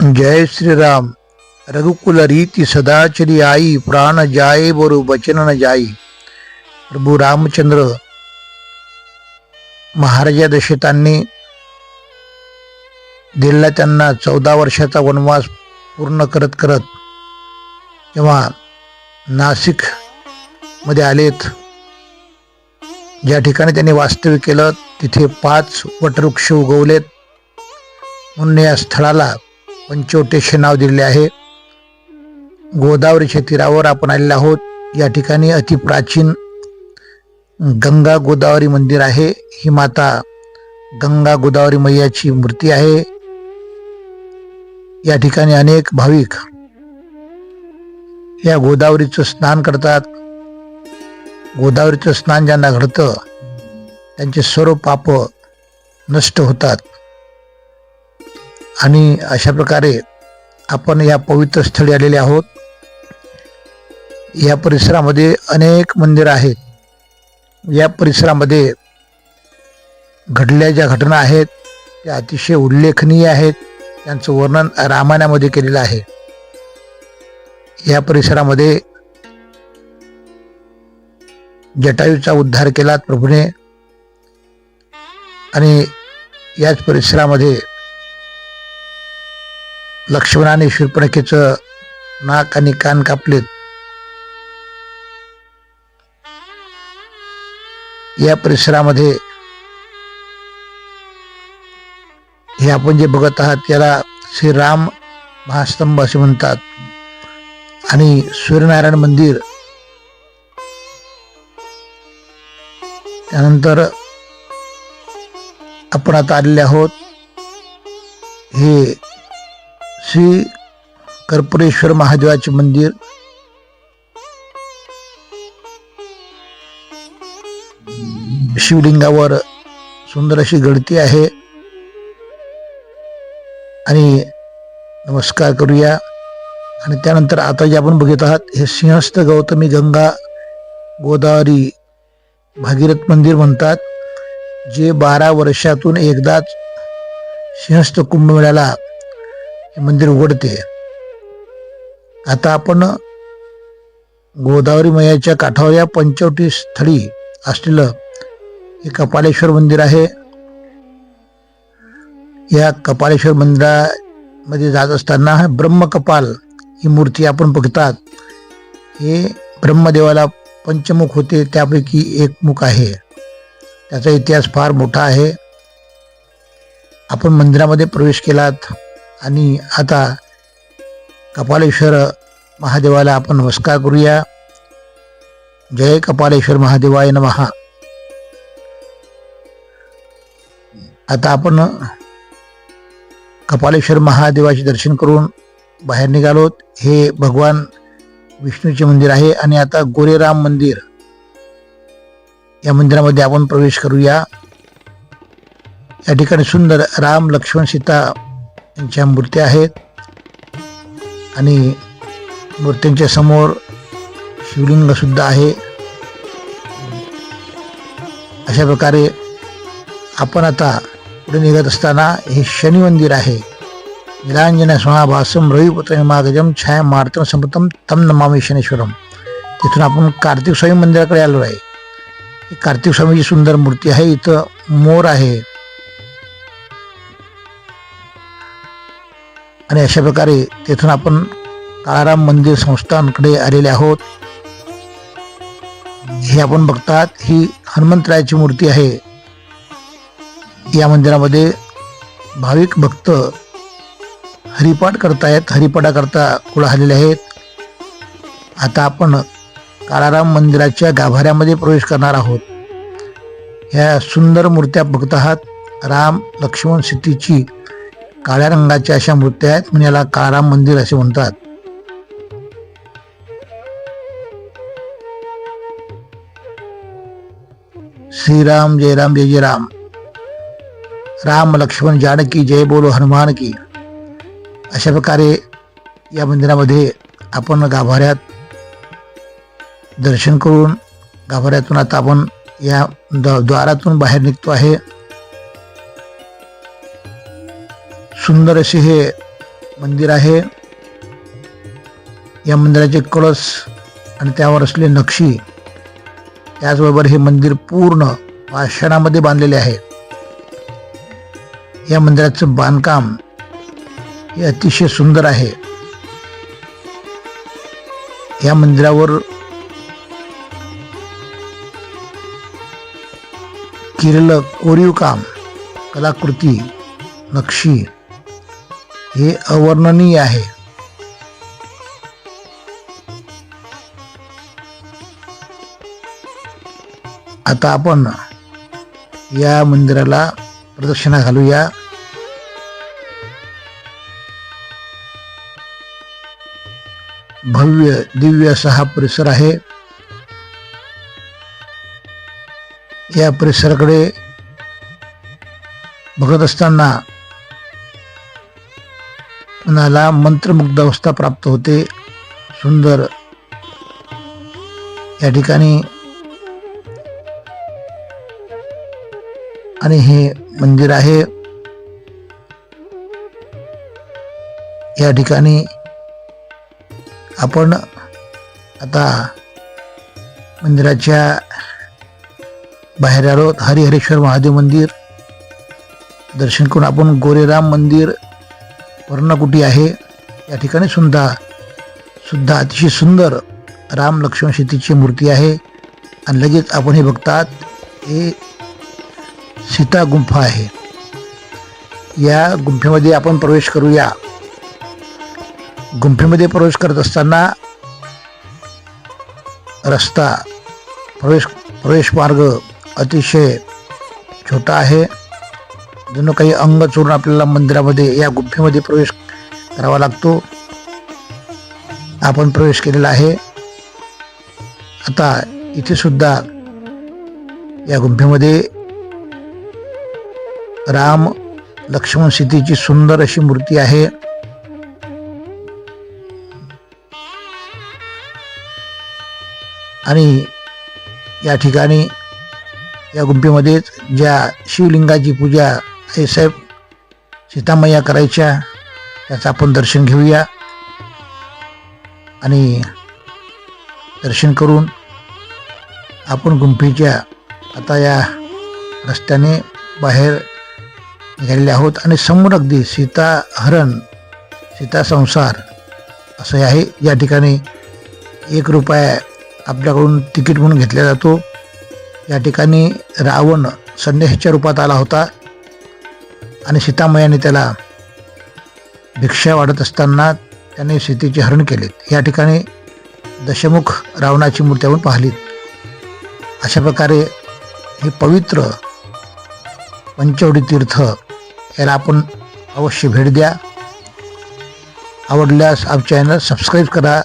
जय श्रीराम. रघुकुल रीती सदाचरी आई प्राण जाये बरु बचन न जाई. प्रभू रामचंद्र महाराजा दशरथांनी दिलेला त्यांना चौदा वर्षाचा वनवास पूर्ण करत करत तेव्हा नाशिकमध्ये आलेत ज्या ठिकाणी त्यांनी वास्तव्य केलं तिथे पाच वटवृक्ष उगवलेत. म्हणून या स्थळाला पंचवटेशे नाव दिलेले आहे. गोदावरीच्या तीरावर आपण आलेलो आहोत. या ठिकाणी अतिप्राचीन गंगा गोदावरी मंदिर आहे. ही माता गंगा गोदावरी मैयाची मूर्ती आहे. या ठिकाणी अनेक भाविक या गोदावरीचं स्नान करतात. गोदावरीचं स्नान ज्यांना घडतं त्यांचे सर्व पाप नष्ट होतात. आणि अशा प्रकारे आपण या पवित्र स्थळी आलेले आहोत. या परिसरामध्ये अनेक मंदिरं आहेत. या परिसरामध्ये घडल्या ज्या घटना आहेत त्या अतिशय उल्लेखनीय आहेत. त्यांचं वर्णन रामायणामध्ये केलेलं आहे. या परिसरामध्ये जटायूचा उद्धार केला प्रभूने. आणि याच परिसरामध्ये लक्ष्मणाने शूर्पणखेचं नाक आणि कान कापलेत. या परिसरामध्ये हे आपण जे बघत आहात याला श्रीराम महास्तंभ असे म्हणतात. आणि सूर्यनारायण मंदिर. त्यानंतर आपण आता आलेले आहोत. हे श्री कर्पूरेश्वर महादेवाचे मंदिर. शिवलिंगावर सुंदर अशी गळती आहे. आणि नमस्कार करूया. आणि त्यानंतर आता जे आपण बघत आहात हे सिंहस्थ गौतमी गंगा गोदावरी भागीरथ मंदिर म्हणतात जे बारा वर्षातून एकदाच सिंहस्थ कुंभमेळ्याला हे मंदिर उघडते. आता आपण गोदावरी मैयाच्या काठावर या पंचवटी स्थळी असलेलं हे कपालेश्वर मंदिर आहे. या कपालेश्वर मंदिरामध्ये जात असताना ब्रह्मकपाल ही मूर्ती आपण बघतात. हे ब्रह्मदेवाला पंचमुख होते त्यापैकी एक मुख आहे. त्याचा इतिहास फार मोठा आहे. आपण मंदिरामध्ये प्रवेश केलात. आणि आता कपालेश्वर महादेवाला आपण नमस्कार करूया. जय कपालेश्वर महादेवाय नमहा आता आपण कपालेश्वर महादेवाचे दर्शन करून बाहेर निघालोत. हे भगवान विष्णूचे मंदिर आहे आणि आता गोरेराम मंदिर या मंदिरामध्ये आपण प्रवेश करूया. या ठिकाणी सुंदर राम लक्ष्मण सीता यांच्या मूर्त्या आहेत. आणि मूर्त्यांच्या समोर शिवलिंगसुद्धा आहे. अशा प्रकारे आपण आता पुढे निघत असताना हे शनी मंदिर आहे. निरांजन स्वाभासम रविपुत्र मागजम छाया मार्तम समतम तम नमामी शनेश्वरम. तिथून आपण कार्तिक स्वामी मंदिराकडे आलो आहे ही कार्तिक स्वामीची सुंदर मूर्ती आहे. इथं मोर आहे. आणि अशा प्रकारे तिथून आपण काळाराम मंदिर संस्थानकडे आलेले आहोत. हे आपण बघतात ही हनुमंतरायाची मूर्ती आहे. या मंदिरामध्ये भाविक भक्त हरिपाठ करतायत हरिपाठा करता कुळा आलेले आहेत. आता आपण काळाराम मंदिराच्या गाभाऱ्यामध्ये प्रवेश करणार आहोत. ह्या सुंदर मूर्त्या बघत आहात. राम लक्ष्मण सीतेची काळ्या रंगाच्या अशा मूर्त्या आहेत म्हणून याला काळाराम मंदिर असे म्हणतात. श्रीराम जय राम जय जय राम. राम लक्ष्मण जानकी जय बोलो हनुमान की. अशा प्रकारे या मंदिरामध्ये आपण गाभाऱ्यात दर्शन करून गाभाऱ्यातून आता आपण या द्वारातून बाहेर निघतो आहे. सुंदर असे हे मंदिर आहे. या मंदिराचे कळस आणि त्यावर असले नक्षी त्याचबरोबर हे मंदिर पूर्ण पाषाणामध्ये बांधलेले आहे. या मंदिराचं बांधकाम हे अतिशय सुंदर आहे. या मंदिरावर केलेलं कोरीव काम कलाकृती नक्षी हे अवर्णनीय आहे. आता आपण या मंदिराला प्रदक्षिणा घालूया. भव्य दिव्य असा हा परिसर आहे. या परिसराकडे बघत असताना मनाला मंत्रमुग्ध अवस्था प्राप्त होते. सुंदर. या ठिकाणी आणि हे मंदिर आहे. या ठिकाणी आपण आता मंदिराच्या बाहेर आलो. हरिहरेश्वर महादेव मंदिर. दर्शन करून आपण गोरेराम मंदिर पर्णकुटी आहे. या ठिकाणी सुद्धा सुद्धा अतिशय सुंदर राम लक्ष्मण सीतेची मूर्ती आहे. आणि लगेच आपण हे बघतात हे सीता गुंफा आहे. या गुंफेमध्ये आपण प्रवेश करूया. गुंफेमध्ये प्रवेश करत असताना रस्ता प्रवेश प्रवेश मार्ग अतिशय छोटा आहे. जणू काही अंग चोरून आपल्याला मंदिरामध्ये या गुंफेमध्ये प्रवेश करावा लागतो. आपण प्रवेश केलेला आहे. आता इथे सुद्धा या गुंफेमध्ये राम लक्ष्मण सीतेची सुंदर अशी मूर्ती आहे. आणि या ठिकाणी या गुंफेमध्येच ज्या शिवलिंगाची पूजा हे साहेब सीतामय्या करायच्या त्याचं आपण दर्शन घेऊया. आणि दर्शन करून आपण गुंफेच्या आता या रस्त्याने बाहेर निघालेले आहोत. आणि समोर अगदी सीता हरण सीता संसार असं आहे. या ठिकाणी एक रुपया आपल्याकडून तिकीट म्हणून घेतला जातो. या ठिकाणी रावण संन्यासाच्या रूपात आला होता. आणि सीतामयाने त्याला भिक्षा वाढत असताना त्याने सीतेचे हरण केलेत या ठिकाणी दशमुख रावणाची मूर्ती आपण पाहिलीत. अशा प्रकारे हे पवित्र पंचवडी तीर्थ याला आपण अवश्य भेट द्या. आवडल्यास आमच्या चॅनल सबस्क्राईब करा.